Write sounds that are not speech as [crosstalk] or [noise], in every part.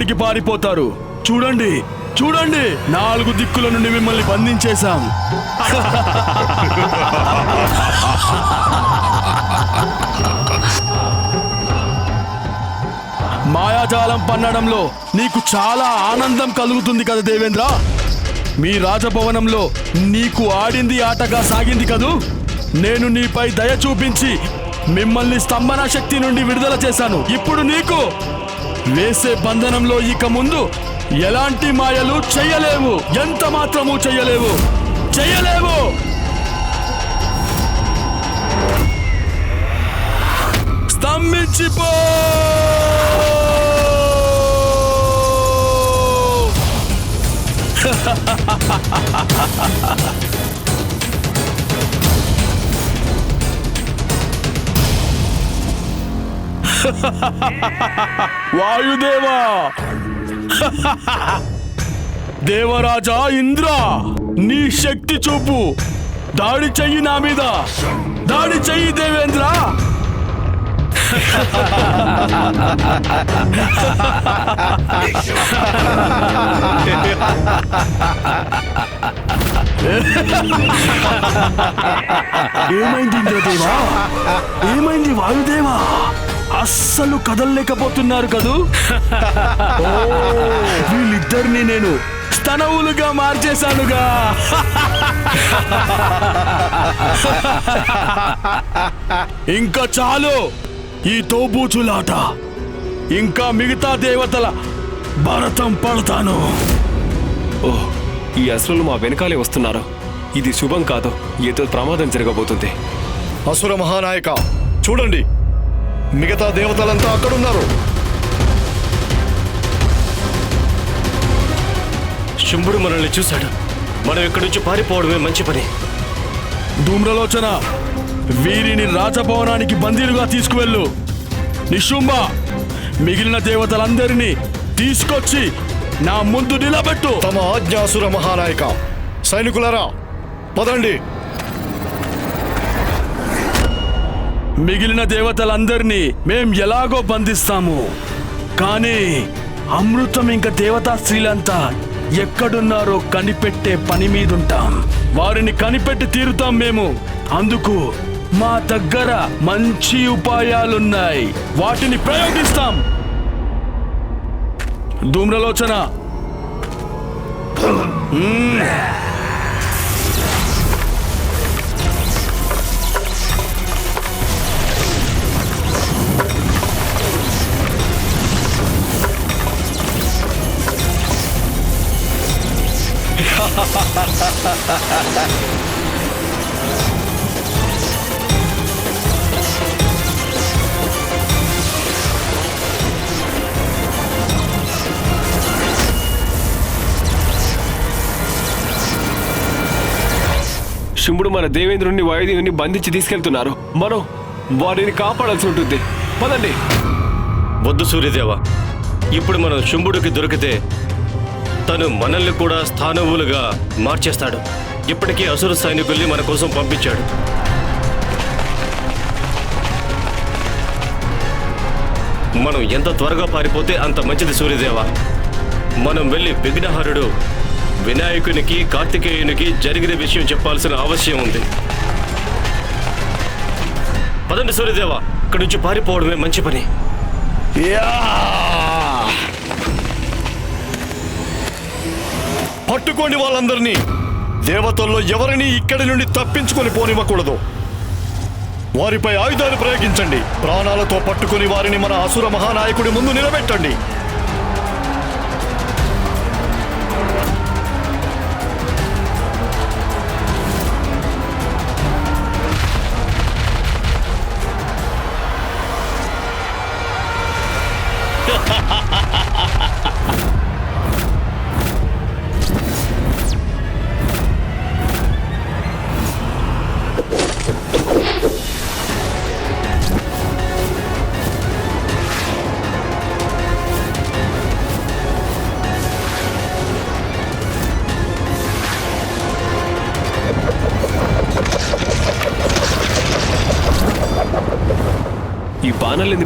ఎక్కడికి పారిపోతారు. చూడండి చూడండి. నాలుగు దిక్కుల నుండి మిమ్మల్ని బంధించేశాం మాయాజాలం పన్నడంలో నీకు చాలా ఆనందం కలుగుతుంది కదా దేవేంద్ర? మీ రాజభవనంలో నీకు ఆడింది ఆటగా సాగింది కదూ? నేను నీపై దయ చూపించి మిమ్మల్ని స్తంభన శక్తి నుండి విడుదల చేశాను. ఇప్పుడు నీకు వేసే బంధనంలో ఇక ముందు ఎలాంటి మాయలు చెయ్యలేవు ఎంత మాత్రము చెయ్యలేవు చెయ్యలేవు స్తంభించిపో. [laughs] వాయుదేవా! దేవరాజా ఇంద్ర! నీ శక్తి చూపు! దాడి చెయ్యి నా మీద! దాడి చెయ్యి దేవేంద్ర! ఏమైంది ఇంద్రదేవా? ఏమైంది వాయుదేవా? అస్సలు కదలలేకపోతున్నారు కదూ? [laughs] ఓ, వీళ్ళిద్దరిని నేను స్తనవులుగా మార్చేశానుగా. [laughs] ఇంకా చాలు ఈ తోబూచులాట. ఇంకా మిగతా దేవతల భరతం పడతాను. ఓ ఈ అసురులు మా వెనకాలే వస్తున్నారు. ఇది శుభం కాదు ఏదో ప్రమాదం జరగబోతుంది. అసుర మహానాయక చూడండి. మిగతా దేవతలంతా అక్కడున్నారు. శుంభుడు మనల్ని చూశాడు. మనం ఇక్కడి నుంచి పారిపోవడమే మంచి పని. ధూమ్రలోచన వీరిని రాజభవనానికి బందీలుగా తీసుకువెళ్ళు. నిశుంభ మిగిలిన దేవతలందరినీ తీసుకొచ్చి నా ముందు నిలబెట్టు. తమ ఆజ్ఞ అసుర మహానాయక సైనికులరా పదండి. మిగిలిన దేవతలందరినీ మేం ఎలాగో బంధిస్తాము. కానీ అమృతం ఇంకా దేవతా స్త్రీలంతా ఎక్కడున్నారో కనిపెట్టే పని మీదుంటాం. వారిని కనిపెట్టి తీరుతాం మేము. అందుకు మా దగ్గర మంచి ఉపాయాలున్నాయి. వాటిని ప్రయోగిస్తాం. ధూమ్రలోచన. మ్మ్. శుంభుడు మన దేవేంద్రుని వాయుదేవుని బంధించి తీసుకెళ్తున్నారు. మనం వారిని కాపాడాల్సి ఉంటుంది. పదండి. వద్దు సూర్యదేవ. ఇప్పుడు మనం శుంభుడికి దొరికితే తను మనల్ని కూడా స్థానవులుగా మార్చేస్తాడు. ఇప్పటికీ అసురు సైనికుల్ని మన కోసం పంపించాడు. మనం ఎంత త్వరగా పారిపోతే అంత మంచిది సూర్యదేవ. మనం వెళ్ళి విఘ్నహరుడు వినాయకునికి కార్తికేయునికి జరిగిన విషయం చెప్పాల్సిన అవసరం ఉంది. పదండి సూర్యదేవ ఇక్కడి నుంచి పారిపోవడమే మంచి పని. యా! పట్టుకోండి వాళ్ళందరినీ. దేవతల్లో ఎవరిని ఇక్కడి నుండి తప్పించుకొని పోనివ్వకూడదు. వారిపై ఆయుధాలు ప్రయోగించండి. ప్రాణాలతో పట్టుకొని వారిని మన అసుర మహానాయకుడి ముందు నిలబెట్టండి.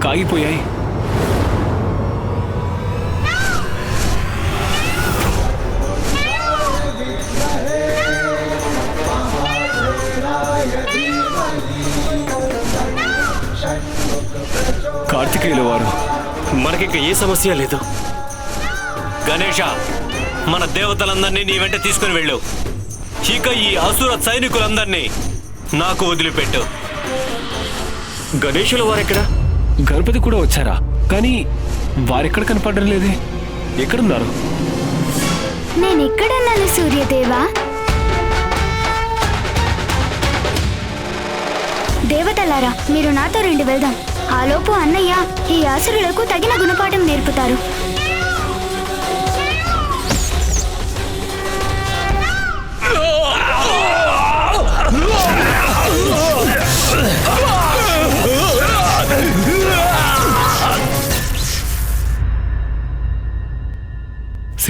అక్కడికి ఆగిపోయాయి కార్తికేయుల వారు మనకిక ఏ సమస్య లేదు. గణేష మన దేవతలందరినీ నీ వెంట తీసుకుని వెళ్ళు. ఇక ఈ అసుర సైనికులందరినీ నాకు వదిలిపెట్టు. గణేషుల వారెక్కడా గణపతి కూడా వచ్చారా? కానీ వారెక్కడ కనపడడం లేదే? ఎక్కడున్నారు? నేను ఎక్కడన్నాను సూర్యదేవా? దేవతలారా మీరు నాతో రెండు వెళ్దాం. ఆలోపు అన్నయ్య ఈ ఆసురులకు తగిన గుణపాఠం నేర్పుతారు.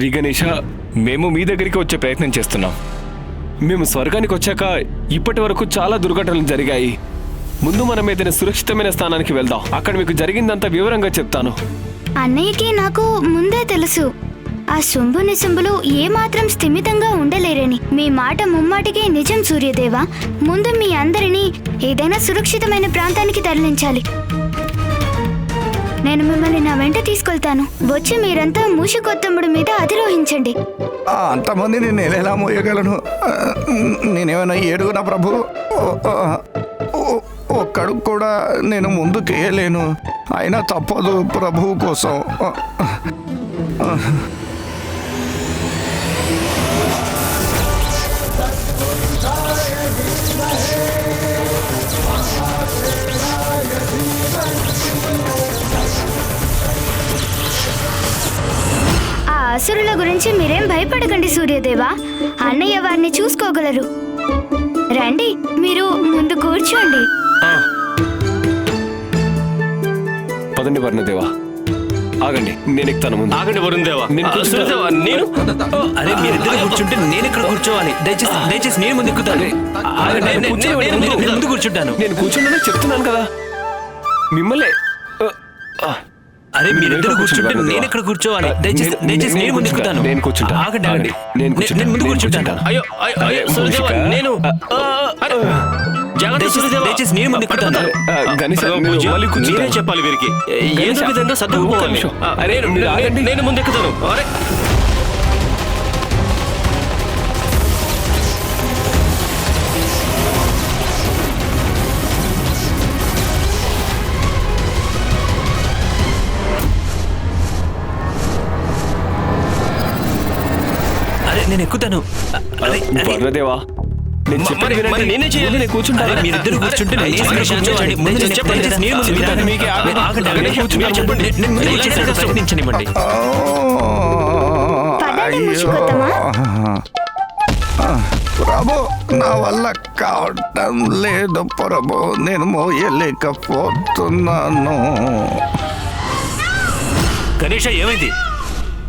శ్రీ గణేష మేము మీ దగ్గరికి వచ్చే ప్రయత్నం చేస్తున్నాం. మేము స్వర్గానికి వచ్చాక ఇప్పటి వరకు చాలా దుర్ఘటనలు జరిగాయి. ముందు మనం ఏదైనా సురక్షితమైన స్థానానికి వెళ్దాం. అక్కడ మీకు జరిగిందంతా వివరంగా చెప్తాను. అన్నయ్యకి నాకు ముందే తెలుసు. ఆ శుంభు నిశుంభులు ఏమాత్రం స్థిమితంగా ఉండలేరని. మీ మాట ముమ్మాటికి నిజం సూర్యదేవా. ముందు మీ అందరినీ ఏదైనా సురక్షితమైన ప్రాంతానికి తరలించాలి. నేను మిమ్మల్ని నా వెంట తీసుకెళ్తాను. వచ్చి మీరంతా మూషికొత్తముడి మీద అధిరోహించండి. అంతమందిని నేను ఎలా మోయగలను? నేనేమైనా ఏడుగునా ప్రభు? ఒక్కడు కూడా నేను ముందుకేయలేను అయినా తప్పదు ప్రభువు కోసం. అసురుల గురించి మీరేం భయపడకండి సూర్యదేవా. అన్నయ్య వారిని చూసుకోగలరు. రండి మీరు ముందు కూర్చోండి. పదండి వర్ణదేవా. ఆగండి నేను ఎక్కుతాను ముందు. ఆగండి వరుణ్ దేవా నేను ఆ, కూర్చుంటా. సురదేవా, నేను? అరే మీరిద్దరు కూర్చుంటే నేను ఇక్కడ కూర్చోవాలి? దయచేసి దయచేసి నేను ముందు ఎక్కుతాను. ఆగండి, నేను- నేను- నేను ముందు- కూర్చుంటాను. నేను కూర్చున్నానని చెప్తున్నాను కదా. మిమ్మల్ని అరే మీరిద్దరు కూర్చుంటే. నేను ఇక్కడ కూర్చోవాలి దయచేసి నేను- దయచేసి నేను నేను ముందు కూర్చుంటాను. ఎక్కుతాను నేను కూర్చుంటాను. ఆగండి ఆగండి నేను నేను- ముందు కూర్చుంటాను. అయ్యో అయ్యో, సురదేవా. నేను దయచేసి- నేను ముందు ఎక్కుతాను. మీరు చెప్పాలి వీరికి ఏదో విధంగా సర్దుకుపోవాలి అరే, నేను-. నేను ముందెక్కుతాను అరే నేను ఎక్కుతాను అరే అరే వర్ణదేవా నేను మ- చెప్పేది మరి- వినండి. మరి నేనే చేయాలి. ముందు నేను కూర్చుంటాను అరే, మీరిద్దరు కూర్చుంటే నేను దయచేసి ముందు కూర్చోండి. కూర్చోవాలి. ముందు దయచేసి నేను- చెప్పండి. దయచేసి నేను ముందు చెప్పండి. ఎక్కుతాను. మీకే ఆగండి. ఆగండి, ఆగండి. ఆగండి. కూర్చుంటాను. చెప్పండి. నేను- నేను ముందు ఇలాగే కూర్చుంటాను. చేస్తాను. ప్రయత్నించనివ్వండి పదండి, మూషికొత్తమా. ఆ, ప్రభు నా వల్ల కావటం లేదు ప్రభు నేను మోయలేకపోతున్నాను గణేష ఏమైంది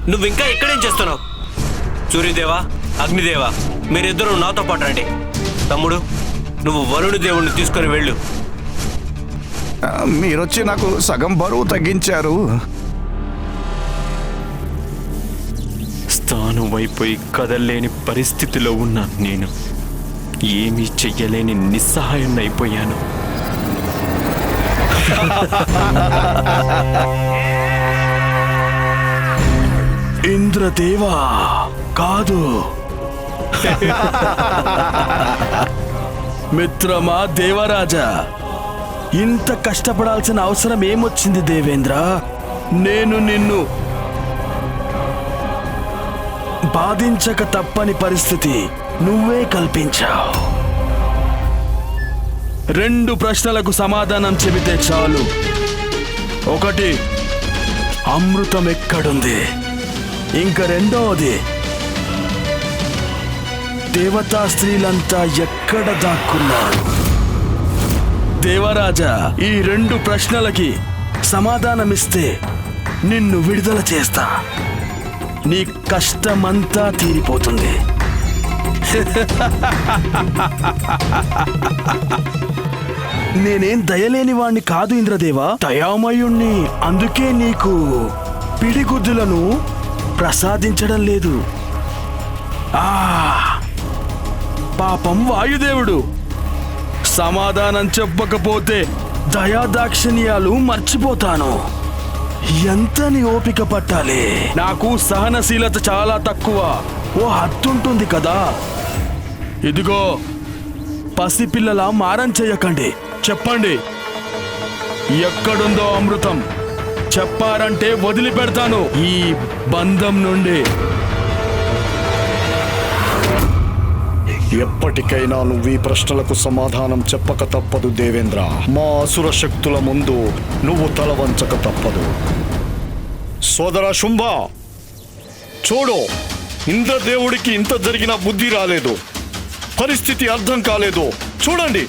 నువ్వు ఇంకా ఇక్కడేం చేస్తున్నావు సూర్యదేవా అగ్నిదేవా మీరిద్దరూ నాతో పాటు రండి. తమ్ముడు నువ్వు వరుణి దేవుణ్ణి తీసుకొని వెళ్ళు. మీరొచ్చి నాకు సగం బరువు తగ్గించారు. స్థానం అయిపోయి కదల్లేని పరిస్థితిలో ఉన్నాను నేను. ఏమీ చెయ్యలేని నిస్సహాయం అయిపోయాను. ఇంద్రదేవా! కాదు. మిత్రమా దేవరాజా ఇంత కష్టపడాల్సిన అవసరం ఏమొచ్చింది దేవేంద్ర? నేను నిన్ను బాధించక తప్పని పరిస్థితి నువ్వే కల్పించావు. రెండు ప్రశ్నలకు సమాధానం చెబితే చాలు. ఒకటి అమృతం ఎక్కడుంది ఇంక రెండవది దేవతా స్త్రీలంతా ఎక్కడ దాక్కున్నారు? దేవరాజా ఈ రెండు ప్రశ్నలకి సమాధానమిస్తే నిన్ను విడుదల చేస్తా. నీ కష్టమంతా తీరిపోతుంది. [laughs] నేనేం దయలేని వాణ్ణి కాదు ఇంద్రదేవా. దయామయుణ్ణి అందుకే నీకు పిడిగుద్దులను ప్రసాదించడం లేదు. ఆ పాపం వాయుదేవుడు. సమాధానం చెప్పకపోతే దయాదాక్షిణ్యాలు మర్చిపోతాను. ఎంతని ఓపిక పట్టాలి? నాకు సహనశీలత చాలా తక్కువ. ఓ హత్తుంటుంది కదా. ఇదిగో పసిపిల్లల మారం చెయ్యకండి చెప్పండి. ఎక్కడుందో అమృతం. చెప్పారంటే వదిలిపెడతాను. ఈ బంధం నుండి. ఎప్పటికైనా నువ్వు ఈ ప్రశ్నలకు సమాధానం చెప్పక తప్పదు దేవేంద్ర. మా అసుర శక్తుల ముందు నువ్వు తల వంచక తప్పదు. సోదర శుంభ! చూడు ఇంద్రదేవుడికి ఇంత జరిగిన బుద్ధి రాలేదు. పరిస్థితి అర్థం కాలేదు. చూడండి!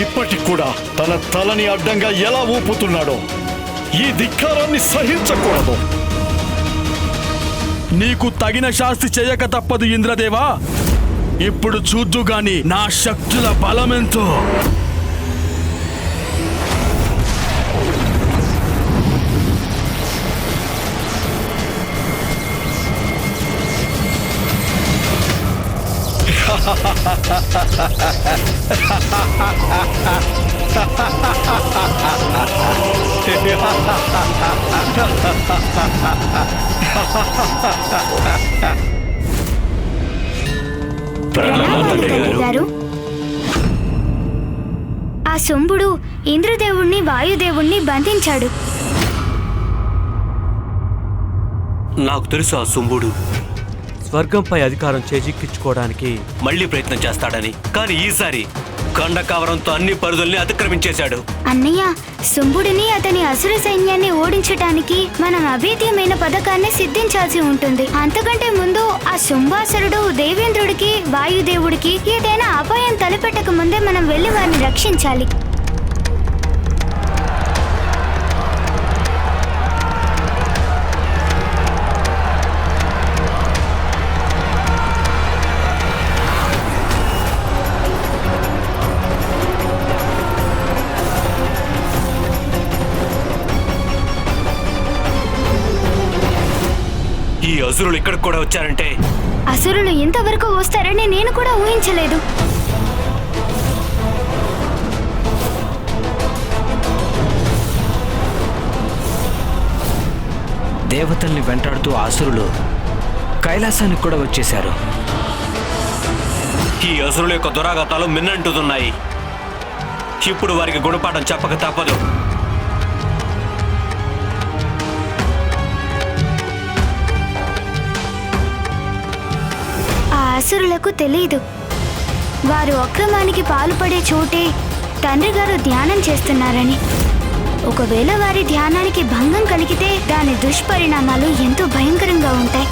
ఇప్పటికి కూడా తన తలని అడ్డంగా ఎలా ఊపుతున్నాడో ఈ ధిక్కారాన్ని సహించకూడదు. నీకు తగిన శాస్తి చేయక తప్పదు ఇంద్రదేవా! ఇప్పుడు చూద్దు గాని నా శక్తుల బలమెంతో. తండ్రి [laughs] గారు ఆ శుంభుడు ఇంద్రదేవుణ్ణి వాయుదేవుణ్ణి బంధించాడు. నాకు తెలుసు ఆ శుంభుడు. స్వర్గంపై అధికారం చేజిక్కించుకోవడానికి మళ్ళీ ప్రయత్నం చేస్తాడని. కానీ ఈసారి కండకవరంతో అన్ని పరిధుల్ని అతిక్రమించేశాడు. అన్నయ్య శుంభుడిని అతని అసుర సైన్యాన్ని ఓడించటానికి మనం అభేద్యమైన పథకాన్ని సిద్ధించాల్సి ఉంటుంది. అంతకంటే ముందు ఆ శుంభాసురుడు దేవేంద్రుడికి వాయుదేవుడికి ఏదైనా అపాయం తలపెట్టక ముందే మనం వెళ్ళి వారిని రక్షించాలి. అసురులు ఇక్కడికి కూడా వచ్చారంటే? అసురులు ఇంతవరకు వస్తారని నేను కూడా ఊహించలేదు. దేవతల్ని వెంటాడుతూ ఆసురులు కైలాసానికి కూడా వచ్చేశారు. ఈ అసురుల యొక్క దురాగతాలు మిన్నంటుతున్నాయి. ఇప్పుడు వారికి గుణపాఠం చెప్పక తప్పదు. అసురులకు తెలియదు వారు అక్రమానికి పాల్పడే చోటే తండ్రి గారు ధ్యానం చేస్తున్నారని. ఒకవేళ వారి ధ్యానానికి భంగం కలిగితే దాని దుష్పరిణామాలు ఎంతో భయంకరంగా ఉంటాయి.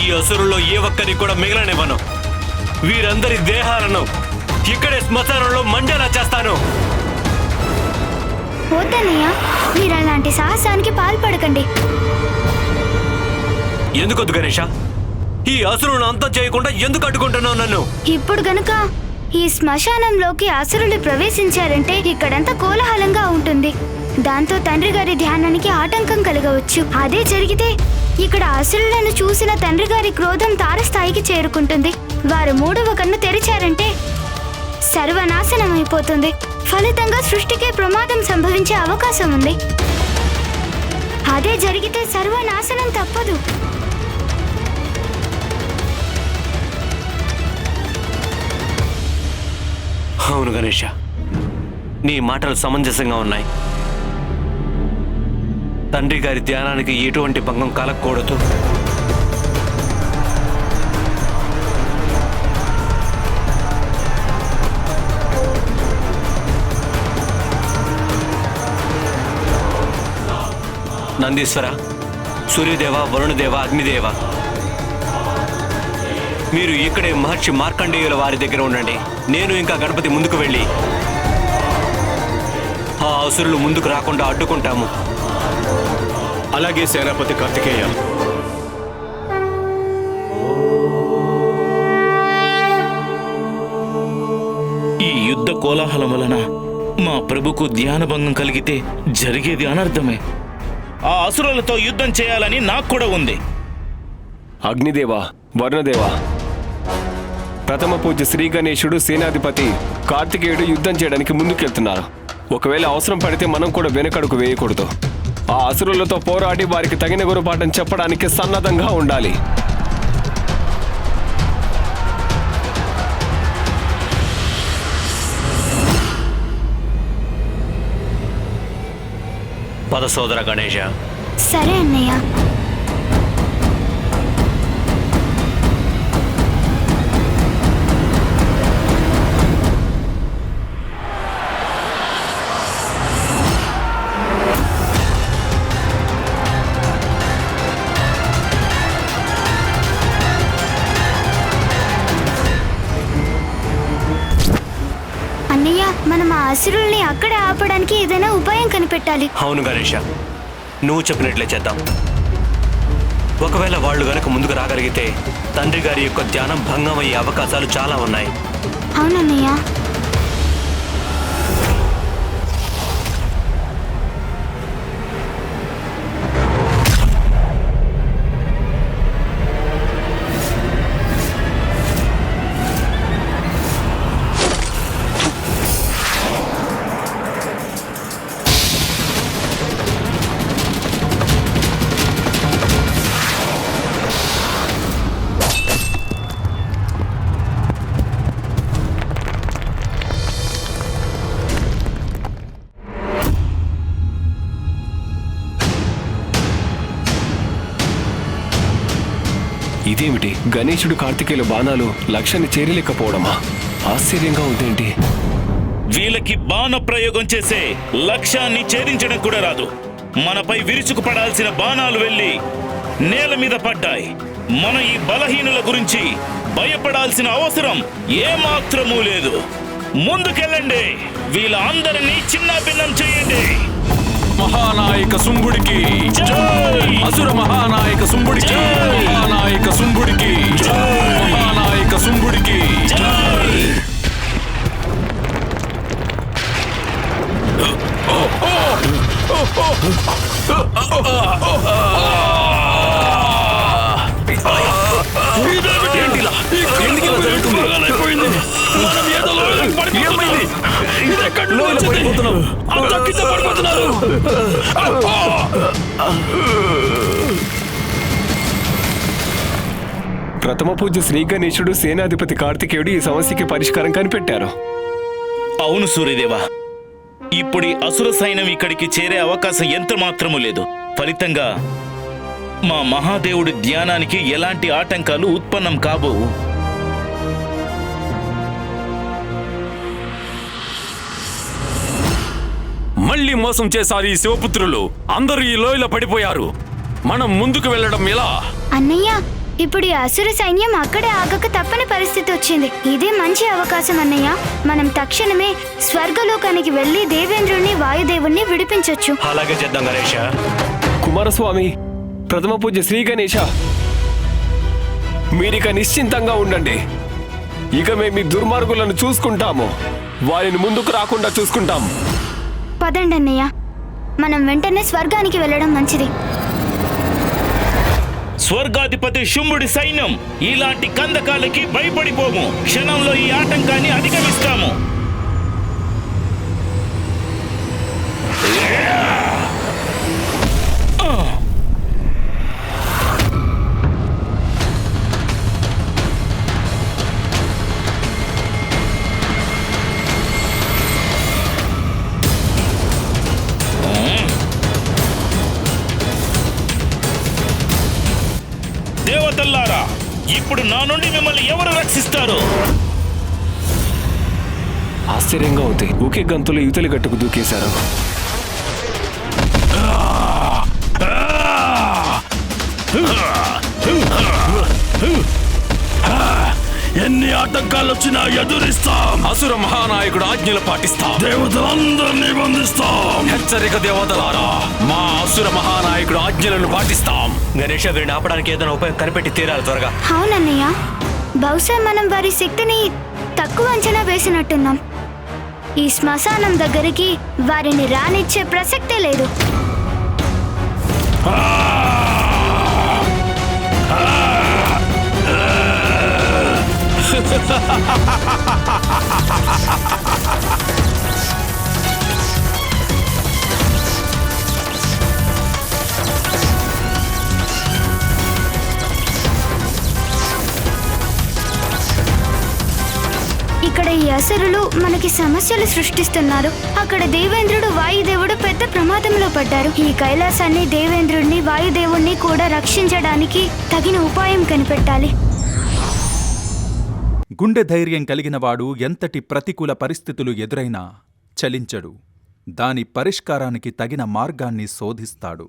ఈ అసురులో ఏ ఒక్కరికి కూడా మిగలనివ్వను. వీరందరి దేహాలను ఇక్కడే శ్మశానంలో మండేలా చేస్తాను. వద్దన్నయ్య మీరు అలాంటి సాహసానికి పాల్పడకండి. ఎందుకొద్దు గణేష? ఈ అసురులను అంతం చేయకుండా ఎందుకు అడ్డుకుంటున్నావు నన్ను? ఇప్పుడు గనుక ఈ శ్మశానంలోకి అసురులు ప్రవేశించారంటే ఇక్కడంతా కోలాహలంగా ఉంటుంది. దాంతో తండ్రి గారి ధ్యానానికి ఆటంకం కలగవచ్చు. అదే జరిగితే ఇక్కడ అసురులను చూసిన తండ్రి గారి క్రోధం తారస్థాయికి చేరుకుంటుంది. వారు మూడవ కన్ను తెరిచారంటే సర్వనాశనం అయిపోతుంది ఫలితంగా సృష్టికే ప్రమాదం సంభవించే అవకాశం ఉంది. అదే జరిగితే సర్వనాశనం తప్పదు. అవును గణేష నీ మాటలు సమంజసంగా ఉన్నాయి. తండ్రి గారి ధ్యానానికి ఎటువంటి భంగం కలగకూడదు నందీశ్వర సూర్యదేవ వరుణదేవ అగ్నిదేవ. మీరు ఇక్కడే మహర్షి మార్కండేయుల వారి దగ్గర ఉండండి. నేను ఇంకా గణపతి ముందుకు వెళ్ళి ఆ అసురులు ముందుకు రాకుండా అడ్డుకుంటాము. అలాగే సేనాపతి కార్తికేయ. ఈ యుద్ధ కోలాహలం వలన మా ప్రభుకు ధ్యానభంగం కలిగితే జరిగేది అనర్థమే. ఆ అసురులతో యుద్ధం చేయాలని నాకు కూడా ఉంది. అగ్నిదేవ వరుణదేవ. ప్రథమ పూజ శ్రీ గణేశుడు సేనాధిపతి కార్తికేయుడు యుద్ధం చేయడానికి ముందుకెళ్తున్నారు. ఒకవేళ అవసరం పడితే మనం కూడా వెనకడుకు వేయకూడదు. ఆ అసురులతో పోరాడి వారికి తగిన గురుపాఠం చెప్పడానికి సన్నద్ధంగా ఉండాలి. పద సోదర గణేష సరే అన్నయ్య. ఆపడానికి ఏదైనా ఉపాయం కనిపెట్టాలి. అవును గణేష. నువ్వు చెప్పినట్లే చేద్దాం. ఒకవేళ వాళ్ళు గనక ముందుకు రాగలిగితే తండ్రి గారి యొక్క ధ్యానం భంగం అయ్యే అవకాశాలు చాలా ఉన్నాయి. అవునన్నయ్య. గణేశుడు కార్తికేయుల బాణాలు లక్ష్యాన్ని చేరలేకపోవడమా? ఆశ్చర్యంగా ఉందేంటి? వీళ్ళకి బాణ ప్రయోగం చేసే లక్ష్యాన్ని ఛేదించడం కూడా రాదు. మనపై విరుచుకుపడాల్సిన బాణాలు వెళ్ళి నేల మీద పడ్డాయి. మన ఈ బలహీనుల గురించి భయపడాల్సిన అవసరం ఏమాత్రమూ లేదు. ముందుకెళ్ళండి. వీళ్ళ అందరినీ చిన్న భిన్నం చేయండి. మహానాయక శుంభుడికి అసుర మహానాయక శుంభుడికి మహానాయక శుంభుడికి మహానాయక శుంభుడికి ప్రథమ పూజ శ్రీ గణేశుడు సేనాధిపతి కార్తికేయుడు ఈ సమస్యకి పరిష్కారం కనిపెట్టారు. అవును సూర్యదేవా. ఇప్పుడు ఈ అసుర సైన్యం ఇక్కడికి చేరే అవకాశం ఎంత మాత్రము లేదు. ఫలితంగా మా మహాదేవుడి ధ్యానానికి ఎలాంటి ఆటంకాలు ఉత్పన్నం కాబోవు. మళ్ళీ మోసం చేశారు ఈ శివపుత్రులు. అందరూ ఈ లోయలో పడిపోయారు. మనం ముందుకు వెళ్ళడం ఎలా? అన్నయ్య ఇప్పుడు ఈ అసుర సైన్యం అక్కడే ఆగక తప్పని పరిస్థితి వచ్చింది. ఇదే మంచి అవకాశం అన్నయ్య. మనం తక్షణమే స్వర్గలోకానికి వెళ్ళి దేవేంద్రుణ్ణి వాయుదేవుణ్ణి విడిపించొచ్చు. అలాగే చేద్దాం గణేష. కుమారస్వామి ప్రథమ పూజ శ్రీ గణేశ మీరిక నిశ్చింతంగా ఉండండి. ఇక మేము దుర్మార్గులను చూసుకుంటాము. వారిని ముందుకు రాకుండా చూసుకుంటాం. పదండి అన్నయ్య. మనం వెంటనే స్వర్గానికి వెళ్ళడం మంచిది. స్వర్గాధిపతి శుంభుడి సైన్యం ఇలాంటి కందకాలకి భయపడిపోము. క్షణంలో ఈ ఆటంకాన్ని అధిగమిస్తాము. దేవతల్లారా అప్పుడు నా నుండి మిమ్మల్ని ఎవరు రక్షిస్తారు? ఆశ్చర్యంగా ఉంది. ఒకే గంతులో యువతలి గట్టుకు దూకేశారు. ఎన్ని ఆటంకాలు వచ్చినా ఎదురిస్తాం. అసుర మహానాయకుడు ఆజ్ఞలు పాటిస్తాం. దేవతలందరినీ బంధిస్తాం హెచ్చరిక దేవతలారా మా అసుర మహానాయకుడు ఆజ్ఞలను పాటిస్తాం. గణేష వీరిని ఆపడానికి ఏదైనా ఉపాయం కనిపెట్టి తీరాలి త్వరగా. అవునన్నయ్య బహుశా మనం వారి శక్తిని తక్కువ అంచనా వేసినట్టున్నాం. ఈ శ్మశానం దగ్గరికి వారిని రానిచ్చే ప్రసక్తే లేదు. ఇక్కడ ఈ అసురులు మనకి సమస్యలు సృష్టిస్తున్నారు. అక్కడ దేవేంద్రుడు వాయుదేవుడు పెద్ద ప్రమాదంలో పడ్డారు. ఈ కైలాసాన్ని దేవేంద్రుడిని వాయుదేవుణ్ణి కూడా రక్షించడానికి తగిన ఉపాయం కనిపెట్టాలి. గుండె ధైర్యం కలిగినవాడు ఎంతటి ప్రతికూల పరిస్థితులు ఎదురైనా చలించడు. దాని పరిష్కారానికి తగిన మార్గాన్ని శోధిస్తాడు.